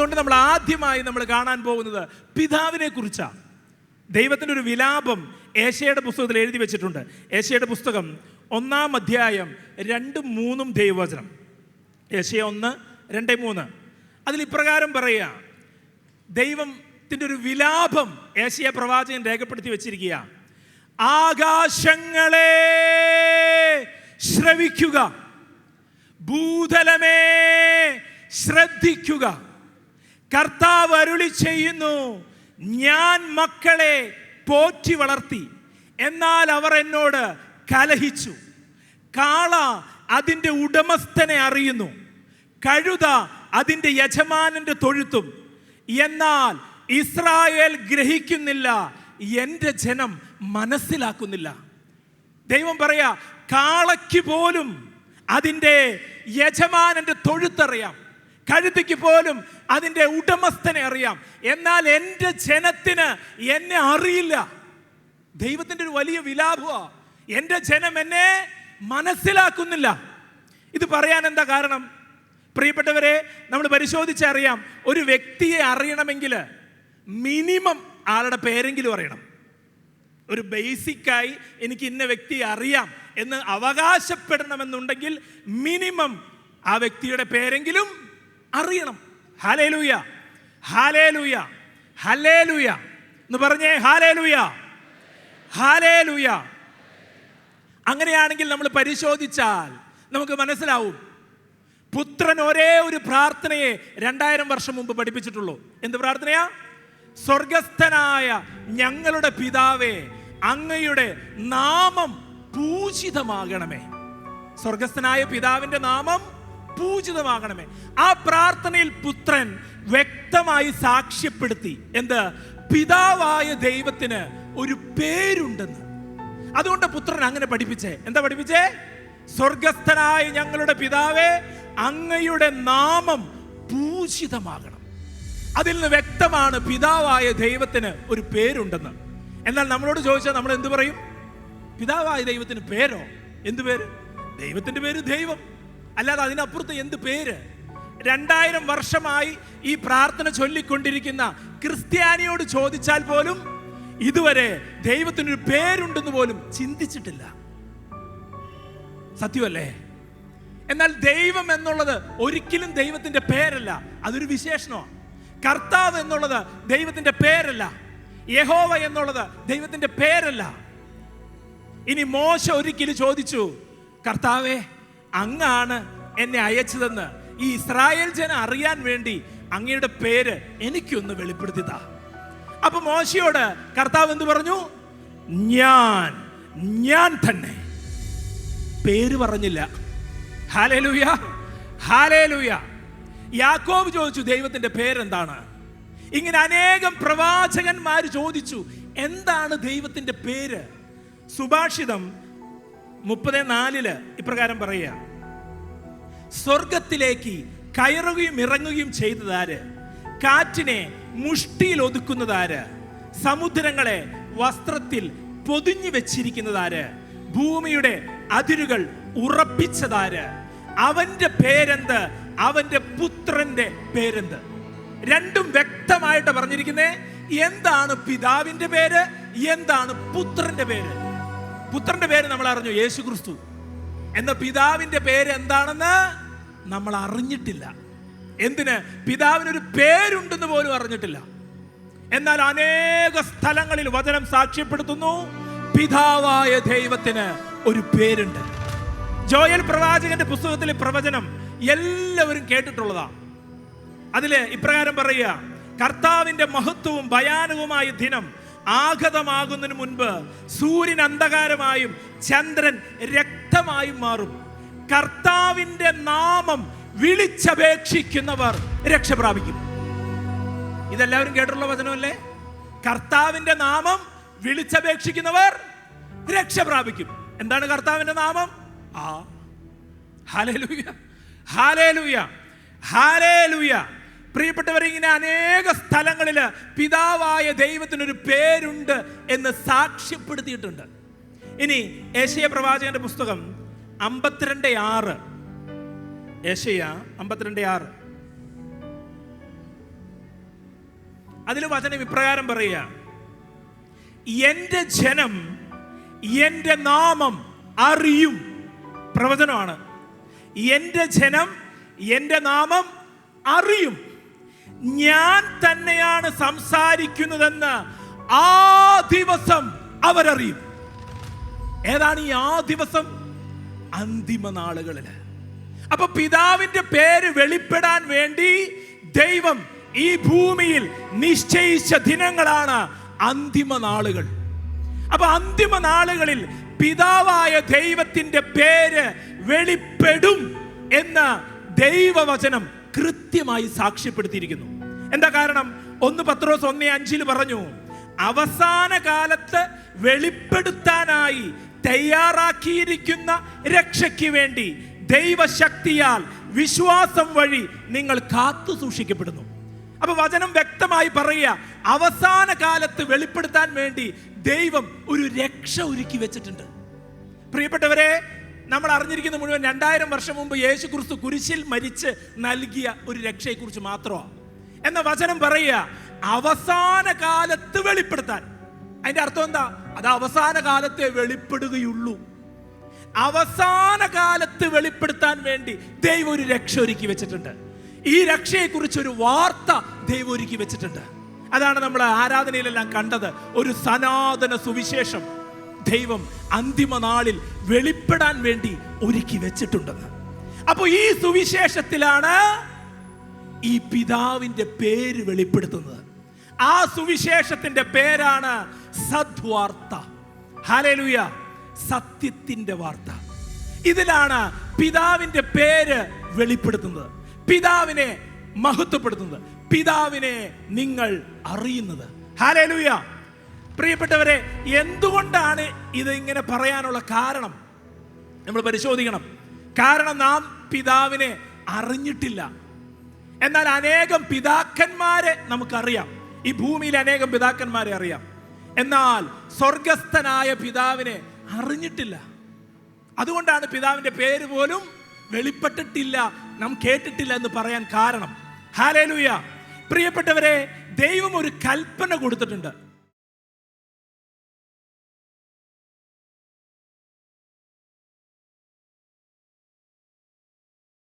അതുകൊണ്ട് നമ്മൾ ആദ്യമായി നമ്മൾ കാണാൻ പോകുന്നത് പിതാവിനെ കുറിച്ചാണ് ദൈവത്തിന്റെ ഒരു വിലാപം ഏഷ്യയുടെ പുസ്തകത്തിൽ എഴുതി വെച്ചിട്ടുണ്ട്. ഏഷ്യയുടെ പുസ്തകം ഒന്നാം അധ്യായം രണ്ടും മൂന്നും ദൈവവചനം. ഏഷ്യ ഒന്ന് രണ്ട് മൂന്ന്. അതിൽ ഇപ്രകാരം പറയുക. ദൈവത്തിന്റെ ഒരു വിലാപം ഏഷ്യ പ്രവാചകൻ രേഖപ്പെടുത്തി വെച്ചിരിക്കുക. ആകാശങ്ങളെ ശ്രവിക്കുക. ഭൂതലമേ ശ്രദ്ധിക്കുക. കർത്താവ് അരുളി ചെയ്യുന്നു ഞാൻ മക്കളെ പോറ്റി വളർത്തി. എന്നാൽ അവർ എന്നോട് കലഹിച്ചു. കാള അതിന്റെ ഉടമസ്ഥനെ അറിയുന്നു. കഴുത അതിന്റെ യജമാനന്റെ തൊഴുത്തും. എന്നാൽ ഇസ്രായേൽ ഗ്രഹിക്കുന്നില്ല എന്റെ ജനം മനസ്സിലാക്കുന്നില്ല. ദൈവം പറയാ കാളയ്ക്ക് പോലും അതിന്റെ യജമാനന്റെ തൊഴുത്തറിയാം. കഴുതിക്ക് പോലും അതിന്റെ ഉടമസ്ഥനെ അറിയാം. എന്നാൽ എന്റെ ജനത്തിന് എന്നെ അറിയില്ല. ദൈവത്തിന്റെ ഒരു വലിയ വിലാപമാ. എന്റെ ജനം എന്നെ മനസ്സിലാക്കുന്നില്ല. ഇത് പറയാൻ എന്താ കാരണം? പ്രിയപ്പെട്ടവരെ നമ്മൾ പരിശോധിച്ചറിയാം ഒരു വ്യക്തിയെ അറിയണമെങ്കിൽ മിനിമം ആളുടെ പേരെങ്കിലും അറിയണം. ഒരു ബേസിക്കായി എനിക്ക് ഇന്ന വ്യക്തിയെ അറിയാം എന്ന് അവകാശപ്പെടണമെന്നുണ്ടെങ്കിൽ മിനിമം ആ വ്യക്തിയുടെ പേരെങ്കിലും അറിയണം. ഹാലേലൂയ ഹാലേലൂയ ഹലേലൂയ എന്ന് പറഞ്ഞേ ഹാലേലൂയ ഹാലേലൂയ. അങ്ങനെയാണെങ്കിൽ നമ്മൾ പരിശോധിച്ചാൽ നമുക്ക് മനസ്സിലാവും. പുത്രൻ ഒരേ ഒരു പ്രാർത്ഥനയെ രണ്ടായിരം വർഷം മുമ്പ് പഠിപ്പിച്ചിട്ടുള്ളൂ. എന്ത് പ്രാർത്ഥനയാ? സ്വർഗസ്ഥനായ ഞങ്ങളുടെ പിതാവേ അങ്ങയുടെ നാമം പൂഷിതമാകണമേ സ്വർഗസ്ഥനായ പിതാവിന്റെ നാമം പൂജിതമാകണമേ. ആ പ്രാർത്ഥനയിൽ പുത്രൻ വ്യക്തമായി സാക്ഷ്യപ്പെടുത്തി. എന്ത്? പിതാവായ ദൈവത്തിന് ഒരു പേരുണ്ടെന്ന്. അതുകൊണ്ട് പുത്രൻ അങ്ങനെ പഠിപ്പിച്ചേ. എന്താ പഠിപ്പിച്ചേ? സ്വർഗസ്ഥനായ ഞങ്ങളുടെ പിതാവേ അങ്ങയുടെ നാമം പൂജിതമാകണം. അതിൽ നിന്ന് വ്യക്തമാണ് പിതാവായ ദൈവത്തിന് ഒരു പേരുണ്ടെന്ന്. എന്നാൽ നമ്മളോട് ചോദിച്ചാൽ നമ്മൾ എന്തു പറയും? പിതാവായ ദൈവത്തിന് പേരോ? എന്തു പേര്? ദൈവത്തിന്റെ പേര് ദൈവം. അല്ലാതെ അതിനപ്പുറത്ത് എന്ത് പേര്? രണ്ടായിരം വർഷമായി ഈ പ്രാർത്ഥന ചൊല്ലിക്കൊണ്ടിരിക്കുന്ന ക്രിസ്ത്യാനിയോട് ചോദിച്ചാൽ പോലും ഇതുവരെ ദൈവത്തിനൊരു പേരുണ്ടെന്ന് പോലും ചിന്തിച്ചിട്ടില്ല. സത്യമല്ലേ? എന്നാൽ ദൈവം എന്നുള്ളത് ഒരിക്കലും ദൈവത്തിന്റെ പേരല്ല. അതൊരു വിശേഷണമാണ് കർത്താവ് എന്നുള്ളത് ദൈവത്തിന്റെ പേരല്ല. യഹോവ എന്നുള്ളത് ദൈവത്തിന്റെ പേരല്ല. ഇനി മോശ ഒരിക്കലും ചോദിച്ചു കർത്താവെ അങ്ങാണ് എന്നെ അയച്ചതെന്ന് ഈ ഇസ്രായേൽ ജനം അറിയാൻ വേണ്ടി അങ്ങയുടെ പേര് എനിക്കൊന്ന് വെളിപ്പെടുത്തി താ അപ്പൊ മോശയോട് കർത്താവ് എന്ത് പറഞ്ഞു? ഞാൻ ഞാൻ തന്നെ. പേര് പറഞ്ഞില്ല. ഹാലേലൂയ ഹാലേലൂയ യാക്കോബ് ചോദിച്ചു ദൈവത്തിന്റെ പേരെന്താണ്? ഇങ്ങനെ അനേകം പ്രവാചകന്മാർ ചോദിച്ചു എന്താണ് ദൈവത്തിന്റെ പേര്? സുഭാഷിതം മുപ്പത് നാലിൽ ഇപ്രകാരം പറയുക. സ്വർഗത്തിലേക്ക് കയറുകയും ഇറങ്ങുകയും ചെയ്തതാര്? കാറ്റിനെ മുഷ്ടിയിൽ ഒതുക്കുന്നതാര്? സമുദ്രങ്ങളെ വസ്ത്രത്തിൽ പൊതിഞ്ഞു വെച്ചിരിക്കുന്നതാര്? ഭൂമിയുടെ അതിരുകൾ ഉറപ്പിച്ചതാര്? അവന്റെ പേരെന്ത്? അവന്റെ പുത്രന്റെ പേരെന്ത്? രണ്ടും വ്യക്തമായിട്ട് പറഞ്ഞിരിക്കുന്നേ എന്താണ് പിതാവിന്റെ പേര്? എന്താണ് പുത്രന്റെ പേര്? പുത്രന്റെ പേര് നമ്മൾ അറിഞ്ഞു? യേശു ക്രിസ്തു എന്ന പിതാവിന്റെ പേര് എന്താണെന്ന് നമ്മൾ അറിഞ്ഞിട്ടില്ല. എന്തിന്? പിതാവിനൊരു പേരുണ്ടെന്ന് പോലും അറിഞ്ഞിട്ടില്ല. എന്നാൽ അനേക സ്ഥലങ്ങളിൽ വചനം സാക്ഷ്യപ്പെടുത്തുന്നു. പിതാവായ ദൈവത്തിന് ഒരു പേരുണ്ട്. ജോയൽ പ്രവാചകന്റെ പുസ്തകത്തിലെ പ്രവചനം എല്ലാവരും കേട്ടിട്ടുള്ളതാണ് അതിൽ ഇപ്രകാരം പറയുക കർത്താവിന്റെ മഹത്വവും ഭയാനകവുമായ ദിനം ആഗതമാകുന്നതിന് മുൻപ് സൂര്യൻ അന്ധകാരമായും ചന്ദ്രൻ രക്തമായും മാറും. കർത്താവിന്റെ നാമം വിളിച്ചപേക്ഷിക്കുന്നവർ രക്ഷ പ്രാപിക്കും. ഇതെല്ലാവരും കേട്ടിട്ടുള്ള വചനമല്ലേ? കർത്താവിന്റെ നാമം വിളിച്ചപേക്ഷിക്കുന്നവർ രക്ഷ പ്രാപിക്കും. എന്താണ് കർത്താവിന്റെ നാമം? ആ. ഹാലേലൂയ ഹാലേലൂയ ഹാലേലൂയ പ്രിയപ്പെട്ടവരെ ഇങ്ങനെ അനേക സ്ഥലങ്ങളിൽ പിതാവായ ദൈവത്തിനൊരു പേരുണ്ട് എന്ന് സാക്ഷ്യപ്പെടുത്തിയിട്ടുണ്ട്. ഇനി ഏഷ്യ പ്രവാചകന്റെ പുസ്തകം അമ്പത്തിരണ്ട് ആറ്. ഏഷ്യ അമ്പത്തിരണ്ട് ആറ്. അതിൽ വചനം ഇപ്രകാരം പറയുക. എന്റെ ജനം എന്റെ നാമം അറിയും. പ്രവചനമാണ്. എന്റെ ജനം എന്റെ നാമം അറിയും. ഞാൻ തന്നെയാണ് സംസാരിക്കുന്നതെന്ന് ആ ദിവസം അവരറിയും. ഏതാണ് ഈ ആ ദിവസം? അന്തിമ നാളുകളിൽ അപ്പൊ പിതാവിന്റെ പേര് വെളിപ്പെടാൻ വേണ്ടി ദൈവം ഈ ഭൂമിയിൽ നിശ്ചയിച്ച ദിനങ്ങളാണ് അന്തിമ നാളുകൾ. അപ്പൊ അന്തിമ നാളുകളിൽ പിതാവായ ദൈവത്തിന്റെ പേര് വെളിപ്പെടും എന്ന ദൈവവചനം കൃത്യമായി സാക്ഷ്യപ്പെടുത്തിയിരിക്കുന്നു. എന്താ കാരണം? ഒന്ന് പത്രോസ് ഒന്നേ അഞ്ചിൽ പറഞ്ഞു അവസാന കാലത്ത് വെളിപ്പെടുത്താനായി തയ്യാറാക്കിയിരിക്കുന്ന രക്ഷയ്ക്ക് വേണ്ടി ദൈവശക്തിയാൽ വിശ്വാസം വഴി നിങ്ങൾ കാത്തു സൂക്ഷിക്കപ്പെടുന്നു. അപ്പൊ വചനം വ്യക്തമായി പറയുക അവസാന കാലത്ത് വെളിപ്പെടുത്താൻ വേണ്ടി ദൈവം ഒരു രക്ഷ ഒരുക്കി വെച്ചിട്ടുണ്ട്. പ്രിയപ്പെട്ടവരെ നമ്മൾ അറിഞ്ഞിരിക്കുന്ന മുഴുവൻ രണ്ടായിരം വർഷം മുമ്പ് യേശു ക്രിസ്തു കുരിശിൽ മരിച്ച് നൽകിയ ഒരു രക്ഷയെക്കുറിച്ച് മാത്രമാണ് എന്ന വചനം പറയുക അവസാന കാലത്ത് വെളിപ്പെടുത്താൻ. അതിന്റെ അർത്ഥം എന്താ? അത് അവസാന കാലത്തെ വെളിപ്പെടുകയുള്ളൂ. അവസാന കാലത്ത് വെളിപ്പെടുത്താൻ വേണ്ടി ദൈവം ഒരു രക്ഷ ഒരുക്കി വെച്ചിട്ടുണ്ട്. ഈ രക്ഷയെക്കുറിച്ച് ഒരു വാർത്ത ദൈവം ഒരുക്കി വെച്ചിട്ടുണ്ട്. അതാണ് നമ്മൾ ആരാധനയിലെല്ലാം കണ്ടത്. ഒരു സനാതന സുവിശേഷം. ദൈവം അന്തിമ നാളിൽ വെളിപ്പെടാൻ വേണ്ടി ഒരുക്കി വെച്ചിട്ടുണ്ടെന്ന്. അപ്പോൾ ഈ സുവിശേഷത്തിലാണ് ഈ പിതാവിന്റെ പേര് വെളിപ്പെടുത്തുന്നത്. ആ സുവിശേഷത്തിന്റെ പേരാണ് സദ്വാർത്ത. ഹലലുയ സത്യത്തിന്റെ വാർത്ത. ഇതിലാണ് പിതാവിന്റെ പേര് വെളിപ്പെടുത്തുന്നത്. പിതാവിനെ മഹത്വപ്പെടുത്തുന്നത്. പിതാവിനെ നിങ്ങൾ അറിയുന്നത്. ഹാലേലുയ പ്രിയപ്പെട്ടവരെ എന്തുകൊണ്ടാണ് ഇത് ഇങ്ങനെ പറയാനുള്ള കാരണം? നമ്മൾ പരിശോധിക്കണം. കാരണം നാം പിതാവിനെ അറിഞ്ഞിട്ടില്ല. എന്നാൽ അനേകം പിതാക്കന്മാരെ നമുക്കറിയാം. ഈ ഭൂമിയിൽ അനേകം പിതാക്കന്മാരെ അറിയാം. എന്നാൽ സ്വർഗസ്ഥനായ പിതാവിനെ അറിഞ്ഞിട്ടില്ല. അതുകൊണ്ടാണ് പിതാവിന്റെ പേര് പോലും വെളിപ്പെട്ടിട്ടില്ല നാം കേട്ടിട്ടില്ല എന്ന് പറയാൻ കാരണം. ഹാലേലൂയ പ്രിയപ്പെട്ടവരെ ദൈവം ഒരു കൽപ്പന കൊടുത്തിട്ടുണ്ട്.